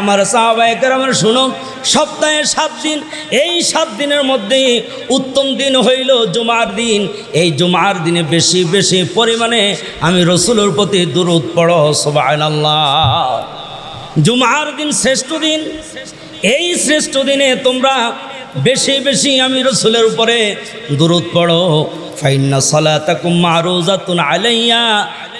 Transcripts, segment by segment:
আমার সাহাবাহিকের আমার শুনো, সপ্তাহে সাত দিন, এই সাত দিনের মধ্যে উত্তম দিন হইল জুমার দিন। এই জুমার দিনে বেশি বেশি পরিমাণে আমি রসুলের প্রতি দুরুদ পড়ো সবাই জুমার দিন শ্রেষ্ঠ দিন, এই শ্রেষ্ঠ দিনে তোমরা বেশি বেশি আমি রসুলের উপরে দুরুদ পড়ো। ফাইন্না আলাইয়া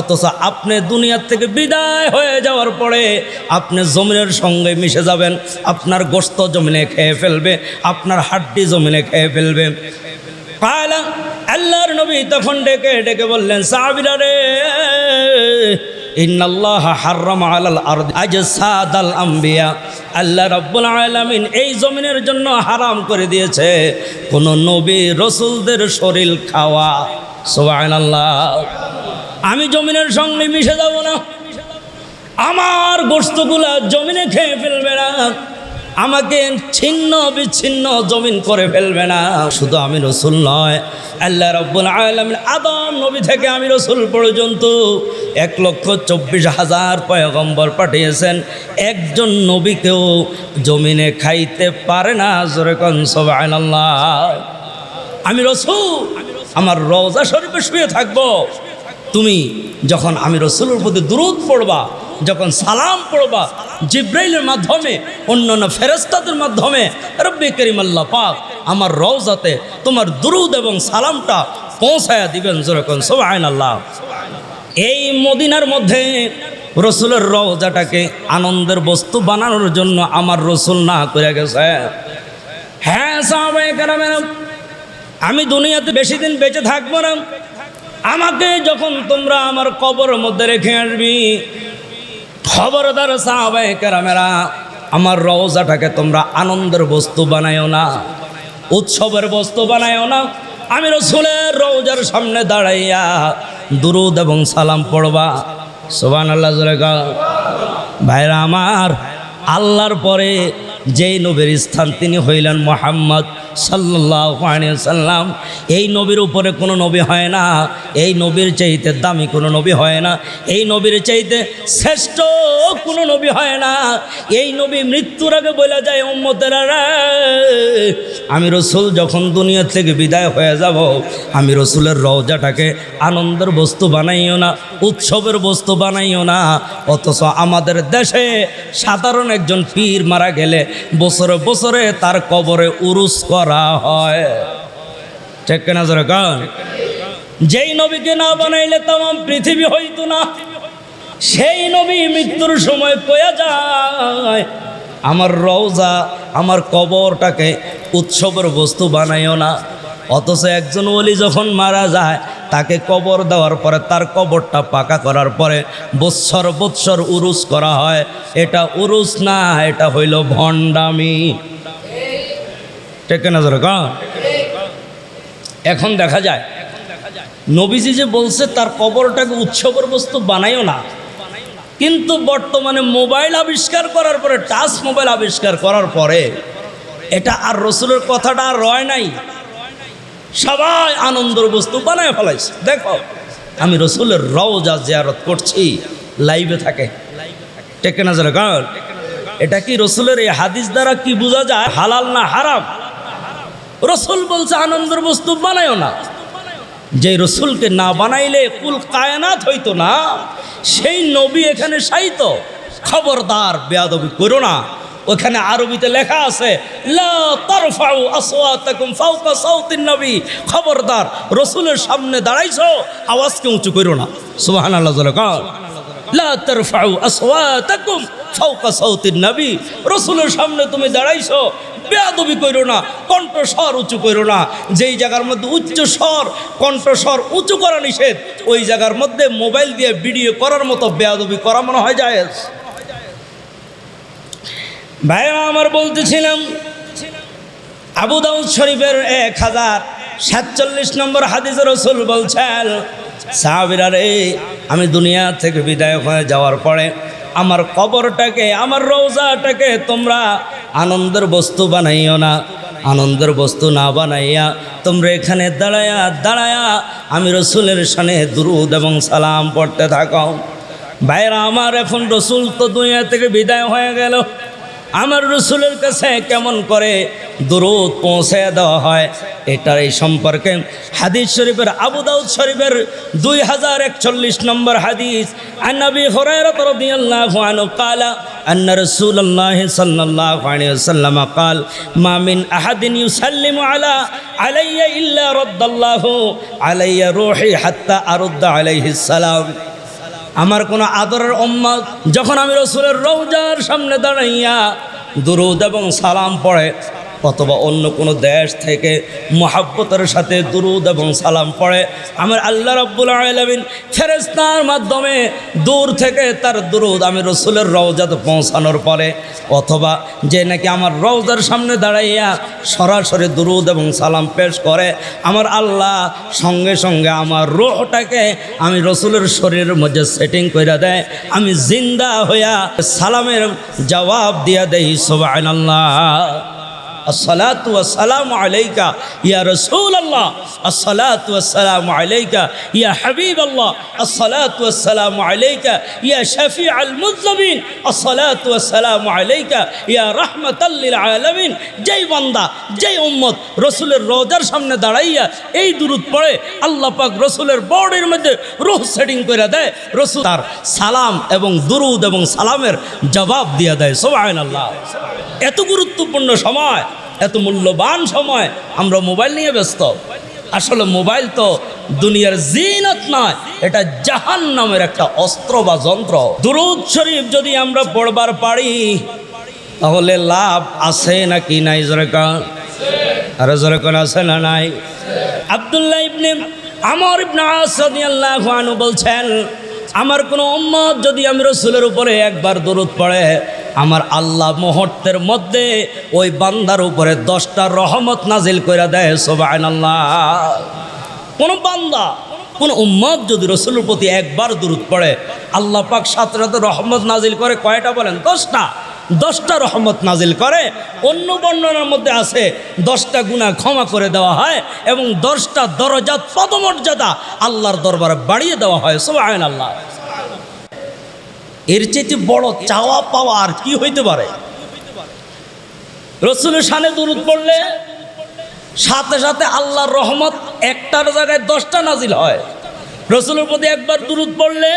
অথচ আপনি দুনিয়ার থেকে বিদায় হয়ে যাওয়ার পরে আপনি জমিনের সঙ্গে মিশে যাবেন, আপনার গোস্ত জমিনে খেয়ে ফেলবে, আপনার হাড্ডি জমিনে খেয়ে ফেলবে। আল্লাহর নবী তখন ডেকে ডেকে বললেন, সাহাবিরা রে, ইন্নাল্লাহ হাররাম আল্লাহ এই জমিনের জন্য করে দিয়েছে। কোন নবী রসুলদের শরীর খাওয়া আমি জমিনের সঙ্গে মিশে যাব না। আমার গোস্তগুলা জমিনে খেয়ে ফেলবে না। আমাকে ছিন্ন বিচ্ছিন্ন জমিন করে ফেলবে না। শুধু আমি রসুল নয়, আল্লাহ রব্বুল আলমিন আদম নবী থেকে আমি রসুল পর্যন্ত এক লক্ষ চব্বিশ হাজার পয়গম্বর পাঠিয়েছেন। একজন নবীকেও জমিনে খাইতে পারে না যেরকম সবাই আমি রসুল, আমার রওজা শরীফে শুয়ে থাকব। তুমি যখন আমি রসুলের প্রতি দুরুদ পড়বা, যখন সালাম পড়বা, জিব্রাইলের মাধ্যমে অন্যান্য ফেরেস্তাদের মাধ্যমে, রব্বি করিম আল্লাহ পাক আমার রওজাতে তোমার দুরুদ এবং সালামটা পৌঁছায়া দিবেন যেরকম সোবাইন আল্লাহ এই মদিনার মধ্যে রসুলের রওজাটাকে আনন্দের বস্তু বানানোর জন্য আমার রসুল না করে গেছে। হ্যাঁ কেরামের, আমি দুনিয়াতে বেশি দিন বেঁচে থাকব না। আমাকে যখন তোমরা আমার কবরের মধ্যে রেখে আসবি, খবরদার সাহাবায়ে কেরামেরা, আমার রওজাটাকে তোমরা আনন্দের বস্তু বানায়ও না, উৎসবের বস্তু বানায়ও না, আমি রসুলের রওজার সামনে দাঁড়াইয়া দুরুদ এবং সালাম পড়বা। সোবান আল্লাহ ভাইরা আমার, আল্লাহর পরে যেই নবীর স্থান তিনি হইলেন মোহাম্মদ সাল্লাহ সাল্লাম এই নবীর উপরে কোনো নবী হয় না, এই নবীর চাইতে দামি কোনো নবী হয় না, এই নবীর চাইতে শ্রেষ্ঠ কোনো নবী হয় না। এই নবী মৃত্যুর আগে বলে যায়, উম্মতেরা আমি রসুল, যখন দুনিয়া থেকে বিদায় হয়ে যাব, আমি রসুলের রওজাটাকে আনন্দের বস্তু বানাইও না, উৎসবের বস্তু বানাইও না, অথচ আমাদের দেশে সাধারণ একজন পীর মারা গেলে বছরে বছরে তার কবরে উরুস করা হয়। ঠিক কেনা যেই নবীকে না বানাইলে তাম পৃথিবী হইতো না। সেই নবী মৃত্যুর সময় কয়া যায়, আমার রওজা, আমার কবরটাকে উৎসবের বস্তু বানাইও না। অথচ একজন ওলি যখন মারা যায়, তাকে কবর দেওয়ার পরে, তার কবরটা পাকা করার পরে বৎসর বৎসর উরুস করা হয়। এটা উরুস না, এটা হইল ভণ্ডামি। ঠিক না ধরো এখন দেখা যায়, নবীজি যে বলছে, তার কবরটাকে উৎসবের বস্তু বানাইও না। কিন্তু বর্তমানে মোবাইল আবিষ্কার করার পরে, টাচ মোবাইল আবিষ্কার করার পরে, এটা আর রসুলের কথাটা আর রয় নাই। সবাই আনন্দের বস্তু বানায় ফেলাইছে। দেখো, আমি রসুলের রওজা জিয়ারত করছি, লাইভে থাকে। টেকে না যারা গান। এটা কি রসুলের এই হাদিস দ্বারা কি বোঝা যায়? হালাল না হারাম? রসুল বলছে, আনন্দের বস্তু বানায়ও না। যে রসুলকে না বানাইলে কুল কায়নাত হইতো না, সেই নবী এখানে সাইত খবরদার, বেয়াদবি করো না। ওখানে আরবিতে লেখা আছে খবরদার, রসুলের সামনে দাঁড়াইছো, আওয়াজকে উঁচু করো না। নবী। রসুলের সামনে তুমি দাঁড়াইছো, বেয়াদবি করো না, কণ্ঠস্বর উঁচু করো না। যেই জায়গার মধ্যে স্বর, কণ্ঠস্বর উঁচু করা নিষেধ, ওই জায়গার মধ্যে মোবাইল দিয়ে ভিডিও করার মতো বেয়াদবি করা মনে হয় যায় ভাইয়া আমার বলতেছিলাম, আবু দাউদ শরীফের এক হাজার সাতচল্লিশ নম্বর হাদিস রসুল বলছেন, সাহাবিরা রে, আমি দুনিয়া থেকে বিদায় হয়ে যাওয়ার পরে আমার কবরটাকে, আমার রোজাটাকে তোমরা আনন্দের বস্তু বানাইও না, আনন্দের বস্তু না বানাইয়া তোমরা এখানে দাঁড়ায়া দাঁড়ায়া আমি রসুলের সানে দুরুদ এবং সালাম পড়তে থাকো। ভাইরা, আমার এখন রসুল তো দুনিয়া থেকে বিদায় হয়ে গেল। আমার রসুলের কাছে কেমন করে দূরত পৌঁছে দেওয়া হয় এটার এই সম্পর্কে হাদিস শরীফের আবু দাউদ শরীফের দুই হাজার একচল্লিশ নম্বর হাদিস আন্নবী হরাইরাত রাদিয়াল্লাহু আনহু قال أن رسول الله صلى الله عليه وسلم قال ما من أحد يسلم على علي إلا رد الله علي روحي حتى أرد عليه السلام আমার কোনো আদরের উম্মত যখন আমি রসুলের রৌজার সামনে দাঁড়াইয়া দুরুদ এবং সালাম পড়ে অথবা অন্য কোনো দেশ থেকে মহাব্বতের সাথে দুরুদ এবং সালাম পড়ে। আমার আল্লাহ রব্বুল আলমিন ফেরেস্তার মাধ্যমে দূর থেকে তার দুরুদ আমি রসুলের রওজাতে পৌঁছানোর পরে, অথবা যে নাকি আমার রওজার সামনে দাঁড়াইয়া সরাসরি দুরুদ এবং সালাম পেশ করে, আমার আল্লাহ সঙ্গে সঙ্গে আমার রোহটাকে আমি রসুলের শরীরের মধ্যে সেটিং করে দেয়। আমি জিন্দা হইয়া সালামের জবাব দিয়া দেই সোবাইন আল্লাহ আসসালাতু আসসালাম আলাইকা ইয়া রসুল আল্লাহ ইয়া আল্লাহ ইয়া আল ইয়া উম্মত রসুলের রোজার সামনে দাঁড়াইয়া এই দূরত পড়ে, আল্লাহ পাক রসুলের বর্ডের মধ্যে রুহ সেটিং করে দেয়, রসুল তার সালাম এবং দুরুদ এবং সালামের জবাব দিয়ে দেয়। সোবায়ন আল্লাহ এত গুরুত্বপূর্ণ সময় এত মূল্যবান সময় আমরা মোবাইল নিয়ে ব্যস্ত। আসলে মোবাইল তো দুনিয়ার জিনত নয়, এটা জাহান নামের একটা অস্ত্র বা যন্ত্র। দুরুদ শরীফ যদি আমরা পড়বার পারি, তাহলে লাভ আছে নাকি নাই জরেকান আরে জরেকান আছে না নাই? আবদুল্লাহ ইবনে আমর ইবনে আস রাদিয়াল্লাহু আনহু বলছেন, আমার কোনো উম্মত যদি আমি রসুলের উপরে একবার দরুদ পড়ে আমার আল্লাহ মুহূর্তের মধ্যে ওই বান্দার উপরে দশটা রহমত নাজিল করে দেয় সোবাইন আল্লাহ কোনো বান্দা, কোন উম্মত যদি রসুলের প্রতি একবার দূরত পড়ে, আল্লাহ পাক সাথে সাথে রহমত নাজিল করে কয়টা বলেন? দশটা। দশটা রহমত নাজিল করে, অন্য বর্ণনার মধ্যে আছে, দশটা গুণা ক্ষমা করে দেওয়া হয় এবং দশটা দরজাত পদমর্যাদা আল্লাহর দরবারে বাড়িয়ে দেওয়া হয় সোবাইন আল্লাহ এর চেয়ে বড় চাওয়া পাওয়া আর কি হইতে পারে? রসুলের সানে দূরত পড়লে সাথে সাথে আল্লাহর রহমত একটার জায়গায় দশটা নাজিল হয়। রসুলের প্রতি একবার দূরত পড়লে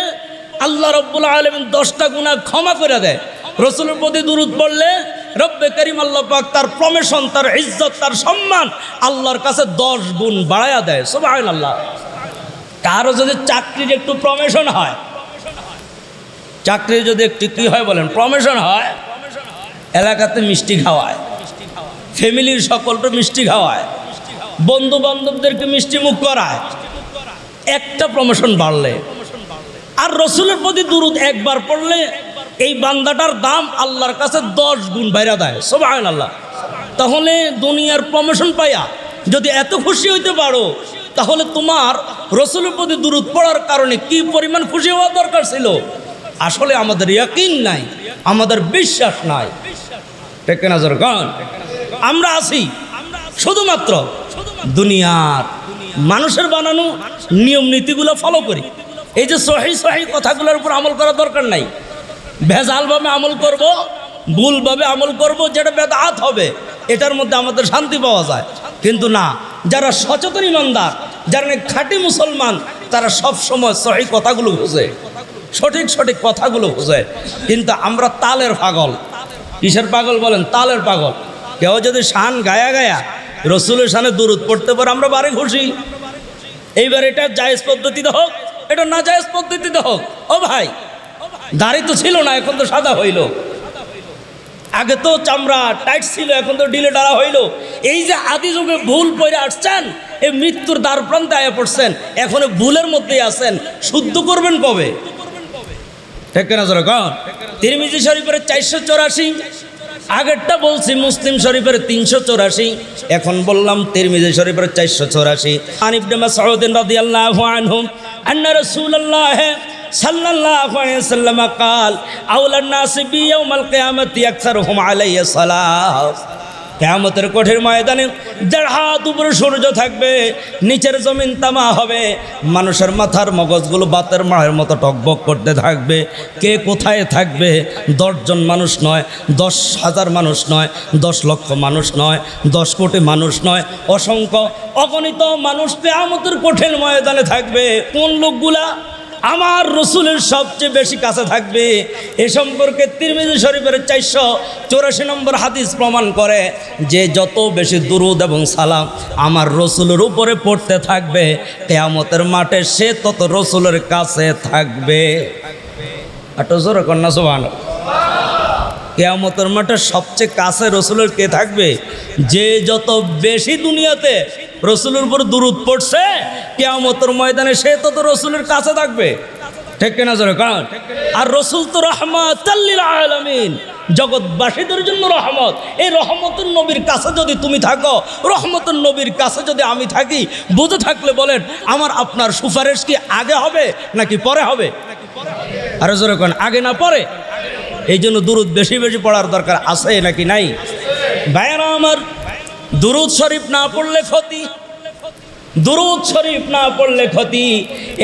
আল্লাহ রব্বুল আলমিন দশটা গুণা ক্ষমা করে দেয়। রসুলের প্রতি দূরত পড়লে রব্বে করিম আল্লাহ পাক তার প্রমেশন তার ইজ্জত, তার সম্মান আল্লাহর কাছে দশ গুণ বাড়াইয়া দেয়। সবাই আল্লাহ কারও যদি চাকরির একটু প্রমেশন হয় চাকরি যদি একটু কী হয় বলেন প্রমেশন হয়, এলাকাতে মিষ্টি খাওয়ায়, ফ্যামিলির সকলকে মিষ্টি খাওয়ায় বন্ধু বান্ধবদেরকে মিষ্টি মুখ করায়, একটা প্রমোশন বাড়লে। আর রসুলের প্রতি দুরুদ একবার পড়লে এই বান্দাটার দাম আল্লাহর কাছে দশ গুণ বাইরা দেয় সবাই আল্লাহ তাহলে দুনিয়ার প্রমোশন পাইয়া যদি এত খুশি হইতে পারো, তাহলে তোমার রসুলের প্রতি দূরত পড়ার কারণে কি পরিমাণ খুশি হওয়া দরকার ছিল? আসলে আমাদের ইয়াকিন নাই, আমাদের বিশ্বাস নাই। টেকে নজর গান আমরা আছি শুধুমাত্র দুনিয়ার মানুষের বানানো নিয়ম নীতিগুলো ফলো করি। এই যে সহি সহি কথাগুলোর উপর আমল করা দরকার নাই। ভেজালভাবে আমল করব, ভুলভাবে আমল করব, যেটা বেদাত হবে, এটার মধ্যে আমাদের শান্তি পাওয়া যায়। কিন্তু না, যারা সচেতন ইমানদার, যারা খাঁটি মুসলমান, তারা সব সময় সহি কথাগুলো বোঝে। সঠিক সঠিক কথাগুলো বোঝে কিন্তু আমরা তালের পাগল। কিসের পাগল বলেন? তালের পাগল। কেউ যদি শান গায়া গায়া রসুলের শানে দূরত পড়তে পারে, আমরা বারে খুশি এইবার এটা জায়েজ পদ্ধতিতে হোক, এটা না জায়েজ পদ্ধতিতে হোক। ও ভাই, দাড়ি তো ছিল না, এখন তো সাদা হইল। আগে তো চামড়া টাইট ছিল, এখন তো ডিলে ডালা হইল। এই যে আদি যুগে ভুল পরে আসছেন, এই মৃত্যুর দ্বার প্রান্তে আয়া পড়ছেন, এখন ভুলের মধ্যেই আছেন। শুদ্ধ করবেন কবে? ঠিক না জোরে তিরমিজি শরীফের চারশো চৌরাশি। আগেরটা বলছি মুসলিম শরীফের তিনশো চৌরাশি। এখন বললাম তিরমিজি শরীফের চারশো চৌরাশি। আনিবনে সৌদিন রাদি আল্লাহ আনহুম, আন্না রসুল আল্লাহ সাল্লাল্লাহু আলাইহি সাল্লাম কাল আউলান নাসি বিয়াউমাল কিয়ামতি আকসারুহুম আলাইহি সালাহ কেয়ামতের কঠিন ময়দানে যার হাত উপরে সূর্য থাকবে, নিচের জমিন তামা হবে, মানুষের মাথার মগজগুলো বাতের মায়ের মতো টকবক করতে থাকবে। কে কোথায় থাকবে? দশজন মানুষ নয়, দশ হাজার মানুষ নয়, দশ লক্ষ মানুষ নয়, দশ কোটি মানুষ নয়, অসংখ্য অগণিত মানুষ কেয়ামতের কঠিন ময়দানে থাকবে। কোন লোকগুলা? আমার রসুলের সবচেয়ে বেশি কাছে থাকবে এ সম্পর্কে তিরমিজি শরীফের চারশো চৌরাশি নম্বর হাদিস প্রমাণ করে যে যত বেশি দুরুদ এবং সালাম আমার রসুলের উপরে পড়তে থাকবে তেয়ামতের মাঠে সে তত রসুলের কাছে থাকবে। একটা জোর কন্যা সোবান কেয়ামতের মাঠে সবচেয়ে কাছে রসুলের কে থাকবে? যে যত বেশি দুনিয়াতে রসুলের উপর দূরত পড়ছে, কেয়ামতের ময়দানে সে তত রসুলের কাছে থাকবে। ঠিক কিনা কারণ আর রসুল তো রহমত আলমিন। জগৎবাসীদের জন্য রহমত। এই রহমতের নবীর কাছে যদি তুমি থাকো, রহমতের নবীর কাছে যদি আমি থাকি, বুঝে থাকলে বলেন, আমার আপনার সুপারিশ কি আগে হবে নাকি পরে হবে? আরও জোরে আগে না পরে? এই জন্য দুরুদ বেশি বেশি পড়ার দরকার আছে নাকি নাই ভাইয়েরা আমার দুরুদ শরীফ না পড়লে ক্ষতি দুরুদ শরীফ না পড়লে ক্ষতি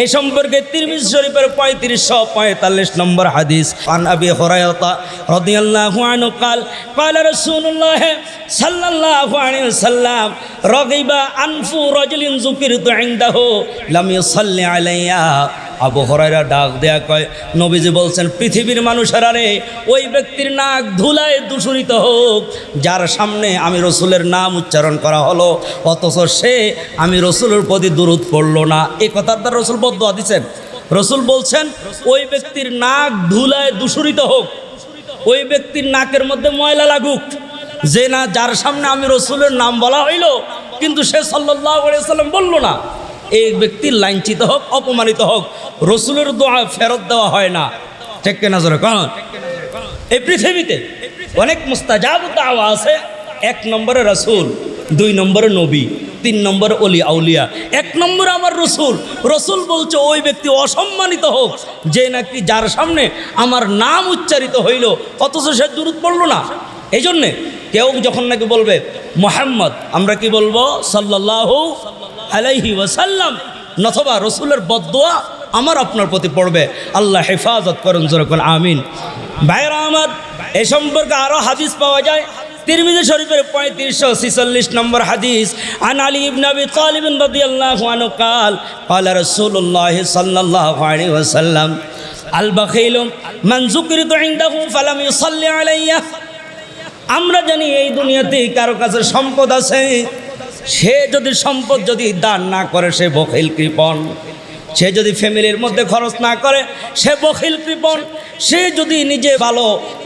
এ সম্পর্কে তিরমিজ শরীফের পঁয়ত্রিশশো পঁয়তাল্লিশ নম্বর হাদিস আন আবি হরায়তা রাদিয়াল্লাহু আনহু قال قال رسول الله صلى الله عليه وسلم رغب انف رجل ذكرت عنده لم يصلي عليا আবু হরাইরা ডাক দেয়া কয়, নবীজি বলছেন, পৃথিবীর মানুষেরা রে ওই ব্যক্তির নাক ধুলায় দূষণিত হোক, যার সামনে আমি রসুলের নাম উচ্চারণ করা হলো, অথচ সে আমি রসুলের প্রতি দূরত পড়ল না। এ কথার দ্বারা রসুল বদ্ধ দিচ্ছেন। রসুল বলছেন, ওই ব্যক্তির নাক ধুলায় দূষণিত হোক, ওই ব্যক্তির নাকের মধ্যে ময়লা লাগুক, যে না, যার সামনে আমি রসুলের নাম বলা হইল, কিন্তু সে সাল্লাহ সাল্লাম বলল না। এই ব্যক্তি লাঞ্ছিত হোক, অপমানিত হোক, রসুলের দোয়া ফেরত দেওয়া হয় না। ঠিক কে নজরে কন? এই পৃথিবীতে অনেক মুস্তাজাব দাওয়া আছে। এক নম্বরে রসুল, দুই নম্বরে নবী, তিন নম্বরে অলি আউলিয়া। এক নম্বরে আমার রসুল। রসুল বলছে, ওই ব্যক্তি অসম্মানিত হোক, যে নাকি যার সামনে আমার নাম উচ্চারিত হইল, অথচ সে দূরত পড়ল না। এই জন্যে কেউ যখন নাকি বলবে, মোহাম্মদ, আমরা কি বলব? সাল্লাল্লাহু আলাইহি ওয়াসাল্লাম নথবা রসুলের বদোয়া আমার আপনার প্রতি পড়বে আল্লাহ হেফাজত করেন যেরকম আমিন ভাইরা আমার এ সম্পর্কে আরও হাদিস পাওয়া যায় তিরমিজি শরীফের পঁয়ত্রিশশো ছিচল্লিশ নম্বর হাদিস আন আলী ইবনে আবি তালিব রাদিয়াল্লাহু আনহু قال قال رسول الله صلى الله عليه وسلم البخيل من ذكرت عنده فلم يصلي عليه আমরা জানি এই দুনিয়াতে কারো কাছে সম্পদ আছে সে যদি সম্পদ যদি দান না করে সে বখিল কৃপণ। সে যদি ফ্যামিলির মধ্যে খরচ না করে, সে বখিল কৃপণ। সে যদি নিজে ভালো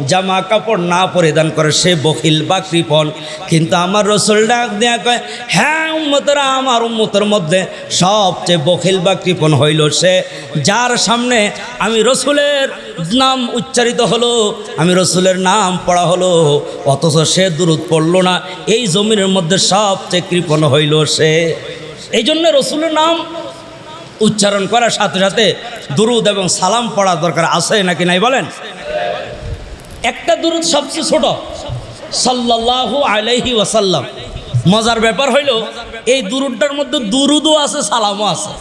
জামা কাপড় না পরিধান করে, সে বখিল বা কৃপণ। কিন্তু আমার রসুল ডাক দেয়া কয় হ্যাঁ উম্মতরা, আমার উম্মতের মধ্যে সবচেয়ে বখিল বা কৃপণ হইল সে। যার সামনে আমি রসুলের নাম উচ্চারিত হলো, আমি রসুলের নাম পড়া হলো, অথচ সে দূরত পড়ল না, এই জমিনের মধ্যে সবচেয়ে কৃপণ হইল সে। এই জন্য রসুলের নাম উচ্চারণ করার সাথে সাথে দুরুদ এবং সালাম পড়া দরকার আছে নাকি নাই বলেন? একটা দুরুদ সবচেয়ে ছোট। সাল্লাল্লাহু আলাইহি ওয়াসাল্লাম। মজার ব্যাপার হইল, এই দুরুদটার মধ্যে দুরুদও আছে, সালামও আছে।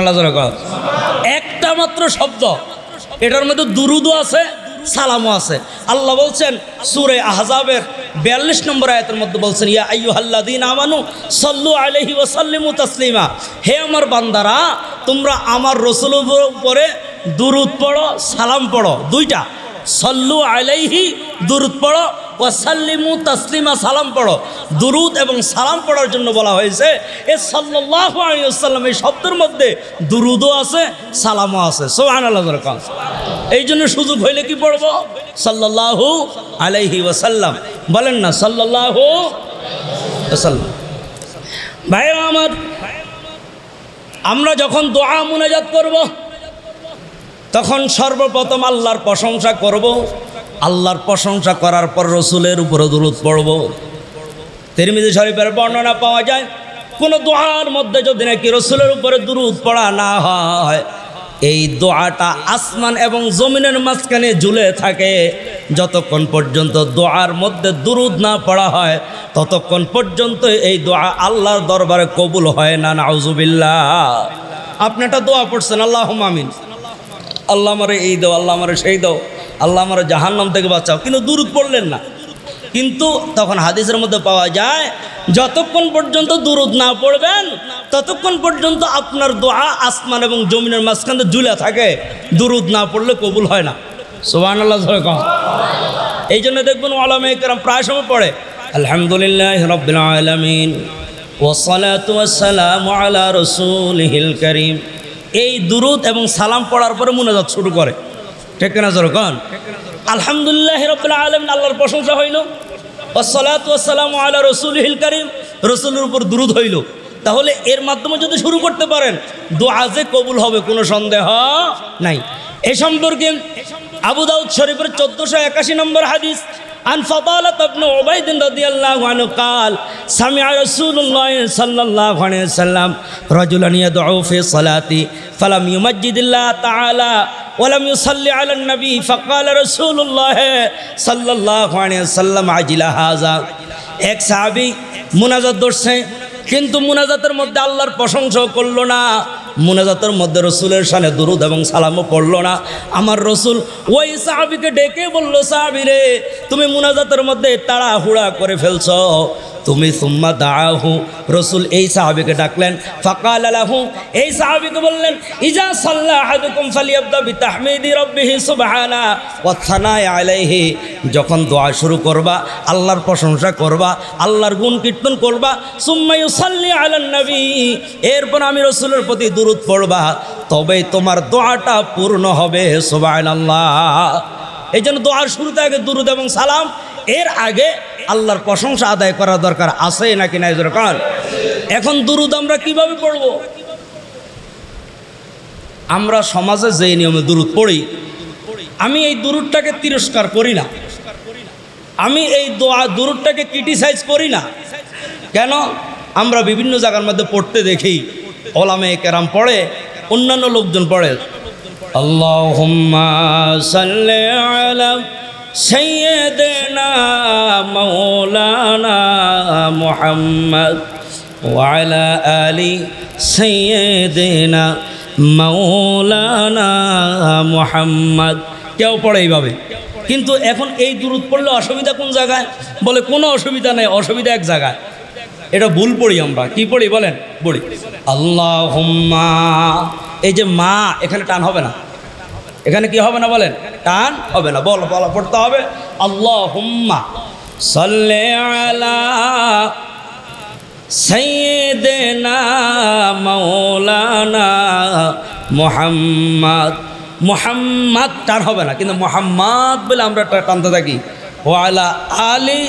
আল্লাহ একটা মাত্র শব্দ। এটার মধ্যে দুরুদও আছে সালামও আছে। আল্লাহ বলছেন, সুরে আহজাবের বিয়াল্লিশ নম্বর আয়তের মধ্যে বলছেন, ইয়া আইয়ু দিন আমানু সল্লু আলহি ওসাল্লিমু তসলিমা। হে আমার বান্দারা, তোমরা আমার রসুল উপরে দুরুৎ পড়ো, সালাম পড়ো। দুইটা, সল্লু আলাইহি দুরুৎ পড়ো ওয়াসাল্লিমু তাসলিমা, সালাম পড়ো। দুরুদ এবং সালাম পড়ার জন্য বলা হয়েছে। এ সাল্লাল্লাহু আলাইহি ওয়াসাল্লাম এই শব্দের মধ্যে দুরুদও আছে, সালামও আছে। সুবহানাল্লাহ বরকাত এই জন্য সুযোগ হইলে কি পড়ব? সাল্লাল্লাহু আলাইহি ওয়াসাল্লাম। বলেন না, সাল্লাল্লাহু ওয়াসাল্লাম। ভাইরা আমার, আমরা যখন দোয়া মুনাজাত করব, তখন সর্বপ্রথম আল্লাহর প্রশংসা করব। আল্লাহর প্রশংসা করার পর রসুলের উপরে দূরত পড়ব। তিরমিজি শরীফের বর্ণনা পাওয়া যায়, কোন দোয়ার মধ্যে যদি নাকি রসুলের উপরে দুরুদ পড়া না হয়, এই দোয়াটা আসমান এবং জমিনের মাঝখানে ঝুলে থাকে। যতক্ষণ পর্যন্ত দোয়ার মধ্যে দুরুদ না পড়া হয়, ততক্ষণ পর্যন্ত এই দোয়া আল্লাহর দরবারে কবুল হয় না, নাউজুবিল্লাহ। আপনি একটা দোয়া পড়ছেন আল্লাহ আমিন। আল্লাহ মারে এই দাও, আল্লাহ আমারে সেই দাও। আল্লাহ আমারে জাহান্নাম থেকে বাঁচাও। কিন্তু দুরুদ পড়লেন না। কিন্তু তখন হাদিসের মধ্যে পাওয়া যায়, যতক্ষণ পর্যন্ত দুরুদ না পড়বেন, ততক্ষণ পর্যন্ত আপনার দোয়া আসমান এবং জমিনের মাঝখানে ঝুলে থাকে। দুরুদ না পড়লে কবুল হয় না। সোহান আল্লাহ এই জন্য দেখবেন আলমে কেরাম প্রায় সময় পড়ে, আলহামদুলিল্লাহ রসুলহিল করিম। এই দুরুদ এবং সালাম পড়ার পরে মুনাজাত শুরু করে। ঠিক না জোরকন আলহামদুলিল্লাহ রবিল আলমিন আল্লাহর প্রশংসা হইল ওসলাত ওয়াসালাম আলা রসুলহিল করিম রসুলের উপর দুরুদ হইল তাহলে এর মাধ্যমে যদি শুরু করতে পারেন দোয়া যে কবুল হবে কোনো সন্দেহ নাই এ সম্পর্কে আবু দাউদ শরীফের চোদ্দশো একাশি নম্বর হাদিস عن فضالة بن عبيد رضي الله عنه قال سمع رسول الله صلى الله عليه وسلم رجلا يدعو في صلاته فلم يمجد الله تعالى ওলাম ইউসাল্লি আলান নবী, ফকাল রসুল্লাহ সাল্লাহ সাল্লাম আজিলা হাজা। এক সাহাবি মুনাজাত ধরছে, কিন্তু মুনাজাতের মধ্যে আল্লাহর প্রশংসাও করল না। মুনাজাতের মধ্যে রসুলের সানে দুরুদ এবং সালামও করল না। আমার রসুল ওই সাহাবিকে ডেকে বলল, সাহাবি রে, তুমি মুনাজাতের মধ্যে তাড়াহুড়া করে ফেলছ। তুমি সুম্মা দাহু রসুল এই সাহাবিকে ডাকলেন, ফাকাল আলাহু এই সাহাবিকে বললেন, ইজা সাল্লাহ আহাদুকুম ফালিয়াবদা বিতাহমিদি রাব্বিহি সুবহানা। ওয়া থানায় আলাইহি। যখন দোয়া শুরু করবা, আল্লাহর প্রশংসা করবা, আল্লাহর গুণ কীর্তন করবা, সুম্মা ইউসাল্লি আলান নবী। এরপর আমি রসুলের প্রতি দুরূদ পড়বা, তবেই তোমার দোয়াটা পূর্ণ হবে, সুবহানাল্লাহ। এই জন্য দোয়ার শুরুতে আগে দুরুদ এবং সালাম। এর আগে আল্লাহর প্রশংসা আদায় করা দরকার আছে নাকি নাই দরকার এখন দুরুদ আমরা কীভাবে পড়ব? আমরা সমাজে যেই নিয়মে দুরুদ পড়ি, আমি এই দুরুদটাকে তিরস্কার করি না। আমি এই দোয়া দুরুদটাকে ক্রিটিসাইজ করি না। কেন? আমরা বিভিন্ন জায়গার মধ্যে পড়তে দেখি ওলামে কেরাম পড়ে, অন্যান্য লোকজন পড়ে। আল্লাহুম্মা সাল্লি আলা সাইয়্যিদিনা মাওলানা মুহাম্মদ ওয়ালা আলি সাইয়্যিদিনা মাওলানা মুহাম্মদ। কেউ পড়ে এইভাবে। কিন্তু এখন এই দূরত পড়লে অসুবিধা কোন জায়গায়? বলে কোনো অসুবিধা নেই, অসুবিধা এক জায়গায়। এটা ভুল পড়ি আমরা। কি পড়ি বলেন? পড়ি। আল্লাহ এই যে মা, এখানে টান হবে না। এখানে কি হবে না বলেন? টান হবে না। বল, বলা, পড়তে হবে। আল্লাহ হুম্মা সাল্লে আলা সৈয়দনা মৌলানা মোহাম্মদ। মোহাম্মদ টান হবে না, কিন্তু মোহাম্মদ বলে আমরা টানতে থাকি। ও আলা আলী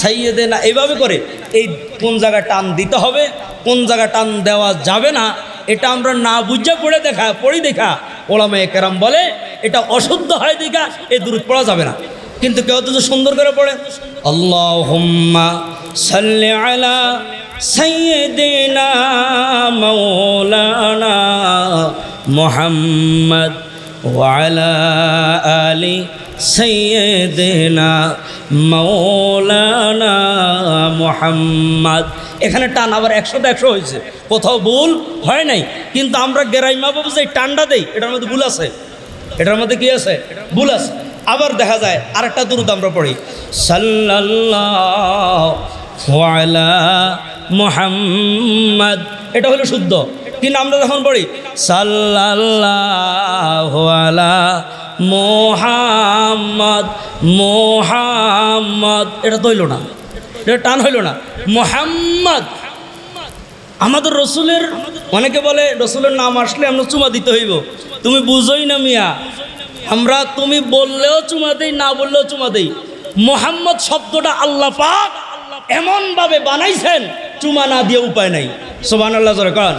সৈয়দেনা এইভাবে করে। এই কোন জায়গায় টান দিতে হবে, কোন জায়গায় টান দেওয়া যাবে না এটা আমরা না বুঝে পড়ে দেখা, পড়ি দেখা। ওলামে কেরাম বলে, এটা অশুদ্ধ হয় দেখা, এ দূর পড়া যাবে না। কিন্তু কেউ তো সুন্দর করে পড়ে আল্লাহ আলা মোহাম্মদ ওয়ালা আলী মৌলানা মোহাম্মদ। এখানে টান আবার একশোতে একশো হয়েছে। কোথাও ভুল হয় নাই। কিন্তু আমরা গেরাইমা বাবু যে টানটা দেই, এটার মধ্যে ভুল আছে। এটার মধ্যে কি আছে? ভুল আছে। আবার দেখা যায়, আরেকটা দুরুদ আমরা পড়ি। মুহাম্মদ। এটা হলো শুদ্ধ। কিন্তু আমরা যখন পড়ি? সাল্লাল্লাহু আলা মোহাম্মদ। মোহাম্মদ। এটা তো হইল না। এটা টান হইল না। মোহাম্মদ, আমাদের রসুলের, অনেকে বলে রসুলের নাম আসলে আমরা চুমা দিতে হইব। তুমি বুঝোই না মিয়া, আমরা তুমি বললেও চুমা দেই, না বললেও চুমা দেই। মোহাম্মদ শব্দটা আল্লাহ পাক এমনভাবে বানাইছেন, চুমা না দিয়ে উপায় নাই। সোবান আল্লাহ জোরে কন।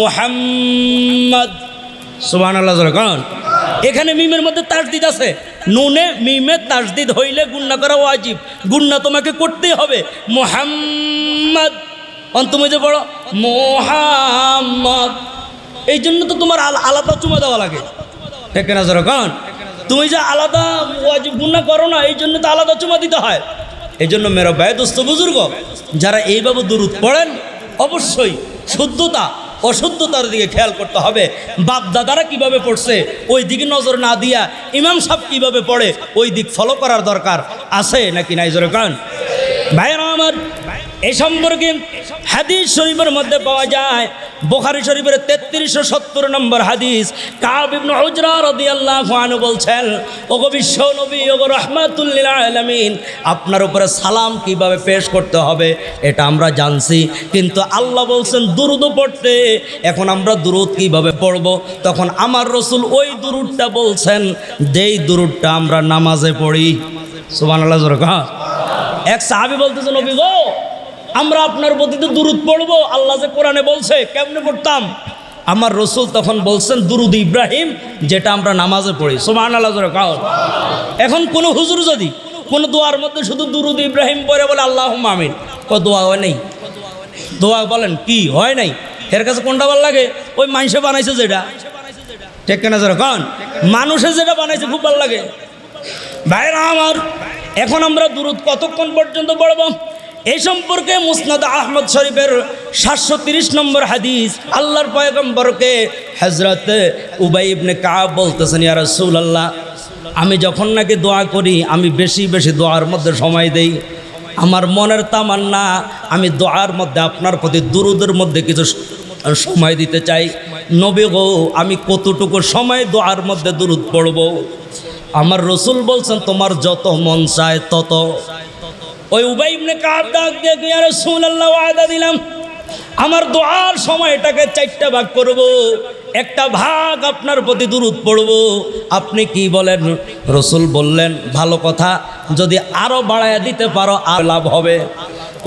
মোহাম্মদ সোবান আল্লাহ কন। এখানে মিমের মধ্যে তার দিত আছে। নুনে, মিমে তাসদিদ হইলে গুন্না করা ওয়াজিব। গুন্না তোমাকে করতেই হবে। মোহাম্মদ। অন, তুমি যে বড় মোহাম্মদ। এই জন্য তো তোমার আলাদা চুমা দেওয়া লাগে। না তুমি যে আলাদা ওয়াজিব গুন্না করো না, এই জন্য তো আলাদা চুমা দিতে হয়। এই জন্য মেরা ব্যয় দোস্ত বুজুর্গ, যারা এইভাবে দূরত পড়েন, অবশ্যই শুদ্ধতা অশুদ্ধতার দিকে খেয়াল করতে হবে। বাপ দাদারা কীভাবে পড়ছে, ওই দিকে নজর না দিয়া ইমাম সাহেব কীভাবে পড়ে, ওই দিক ফলো করার দরকার আছে নাকি নাই জোরে কান? ভাইয়েরা আমার এই সম্পর্কে হাদিস শরীফের মধ্যে পাওয়া যায়, বোখারি শরীফের তেত্রিশশো সত্তর নম্বর হাদিস। কাব ইবনে হুজরা রাদিয়াল্লাহু আনহু বলছেন, ওগো বিশ্ব নবী, ওগো রহমাতুল্লিল আলামিন, আপনার উপরে সালাম কীভাবে পেশ করতে হবে, এটা আমরা জানছি। কিন্তু আল্লাহ বলছেন, দুরুদ পড়তে, এখন আমরা দুরুদ কীভাবে পড়ব? তখন আমার রসুল ওই দুরুদটা বলছেন, যেই দুরুদটা আমরা নামাজে পড়ি। জোরে কহ। এক সাহাবি বলতেছেন নবী গো আমরা আপনার প্রতি তো দুরুদ পড়ব। আল্লাহ যে কোরআনে বলছে, কেমনে পড়তাম? আমার রসুল তখন বলছেন, দুরুদ ইব্রাহিম, যেটা আমরা নামাজে পড়ি। সোমান আল্লাহ এখন কোনো হুজুর যদি কোনো দোয়ার মধ্যে শুধু দুরুদ ইব্রাহিম পড়ে বলে আল্লাহ আমিন ও দোয়া হয় নেই? দোয়া বলেন, কি হয় নাই? এর কাছে কোনটা ভালো লাগে? ওই মানুষে বানাইছে যেটা। ঠিক কেনা কন মানুষে যেটা বানাইছে খুব ভালো লাগে। ভাইরা আমার, এখন আমরা দূরত কতক্ষণ পর্যন্ত পড়ব? এই সম্পর্কে মুসনাদ আহমদ শরীফের সাতশো তিরিশ নম্বর হাদিস আল্লাহর পয়গম্বরকে হজরত উবাই ইবনে কাব বলতেছেন, ইয়া রাসূল আল্লাহ আমি যখন নাকি দোয়া করি, আমি বেশি বেশি দোয়ার মধ্যে সময় দেই। আমার মনের তামান্না, আমি দোয়ার মধ্যে আপনার প্রতি দুরুদের মধ্যে কিছু সময় দিতে চাই। নবী গো, আমি কতটুকু সময় দোয়ার মধ্যে দুরুদ পড়ব? আমার রসুল বলছেন, তোমার যত মন চায় তত। ওই উবাই ইবনে কাব ডাক দিয়ে ইয়া রাসূলুল্লাহ, ওয়াদা দিলাম। আমার দোয়ার সময় এটাকে চারটা ভাগ করব। একটা ভাগ আপনার প্রতি দূরত পড়ব। আপনি কি বলেন? রসুল বললেন, ভালো কথা। যদি আরও বাড়ায় দিতে পারো, আর লাভ হবে।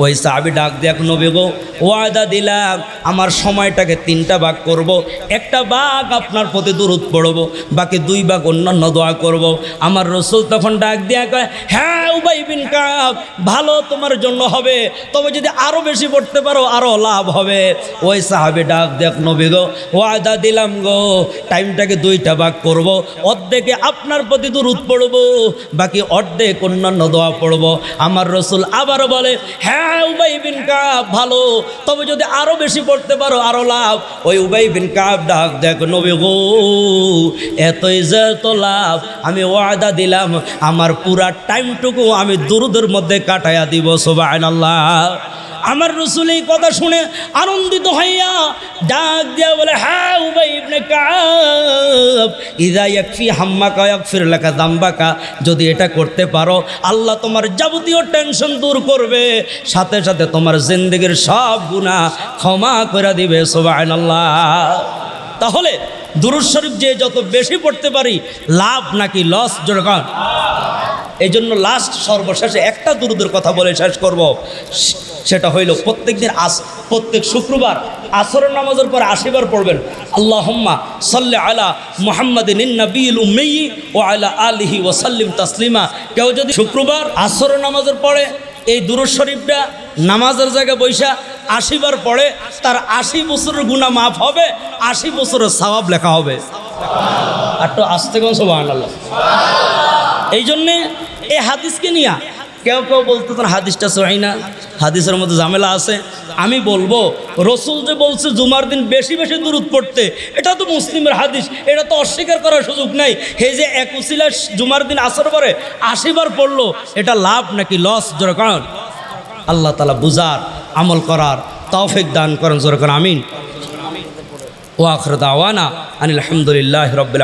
ওই সাহাবি ডাক দেখ নবী গো, ওয়াদা দিলাম, আমার সময়টাকে তিনটা ভাগ করব। একটা ভাগ আপনার প্রতি দূরত পড়ব, বাকি দুই ভাগ অন্যান্য দোয়া করব। আমার রসুল তখন ডাক দিয়া কয় হ্যাঁ উবাই বিন কাব, ভালো তোমার জন্য হবে, তবে যদি আরও বেশি পড়তে পারো আরও লাভ হবে ওই সাহাবি ডাক দেখ নবী গো, ওয়াদা দিলাম গো, টাইমটাকে দুইটা ভাগ করব। অর্ধেকে আপনার প্রতি দূরত পড়ব, বাকি অর্ধেক অন্যান্য দোয়া পড়ব আমার রসুল আবার বলে হ্যাঁ উবাই বিন কাব ভালো। তবে যদি আরও বেশি পড়তে পারো আরও লাভ। ওই উবাই বিন কাব ডাক দেখ, নবী গো, এতই যে তো লাভ। আমি ওয়াদা দিলাম, আমার পুরা টাইমটুকু আমি দুরুদের মধ্যে কাটাইয়া দিব সোবাহ আল্লাহ আমার রসুল এই কথা শুনে আনন্দিত হইয়া ডাক দিয়া বলে হ্যাঁ উবাই ইবনে কাব, ইদা ইয়াকফি হাম্মাকা, ইয়াকফির লাকা দাম্বাকা, যদি এটা করতে পারো, আল্লাহ তোমার যাবতীয় টেনশন দূর করবে, সাথে সাথে তোমার জিন্দগির সব গুনাহ ক্ষমা করে দিবে, সুবহানাল্লাহ। তাহলে দুরুদ যে যত বেশি পড়তে পারি, লাভ নাকি লস জোরকান এই জন্য লাস্ট সর্বশেষে একটা দুরুদের কথা বলে শেষ করব। সেটা হইল প্রত্যেক দিন আস, প্রত্যেক শুক্রবার আসরের নামাজের পর আশিবার পড়বেন। আল্লাহম্মা সাল্লে আলা মোহাম্মদ নবীল উম্মেই ও আলা আলিহি ওসাল্লিম তাসলিমা। কেউ যদি শুক্রবার আসরের নামাজের পরে এই দুরুদ শরীফটা নামাজের জায়গায় বৈশা আশিবার পরে তার আশি বছরের গুণা মাফ হবে, আশি বছরের সওয়াব লেখা হবে। আর তো আসতে সব এই জন্যে এই হাদিসকে নিয়া কেউ কেউ বলতে বলতেছেন হাদিসটা সহি না, হাদিসের মধ্যে ঝামেলা আছে। আমি বলব, রসুল যে বলছে জুমার দিন বেশি বেশি দূরত পড়তে, এটা তো মুসলিমের হাদিস, এটা তো অস্বীকার করার সুযোগ নাই। হে যে এক উসিলা জুমার দিন আসর পরে আশিবার পড়ল, এটা লাভ নাকি লস জোরে কারণ আল্লাহ তালা বুঝার, আমল করার তৌফিক দান করেন, জোরে কারণ আমিন। ওয়াখর দাওয়ানা আনিল আলহামদুলিল্লাহ রবিল্লা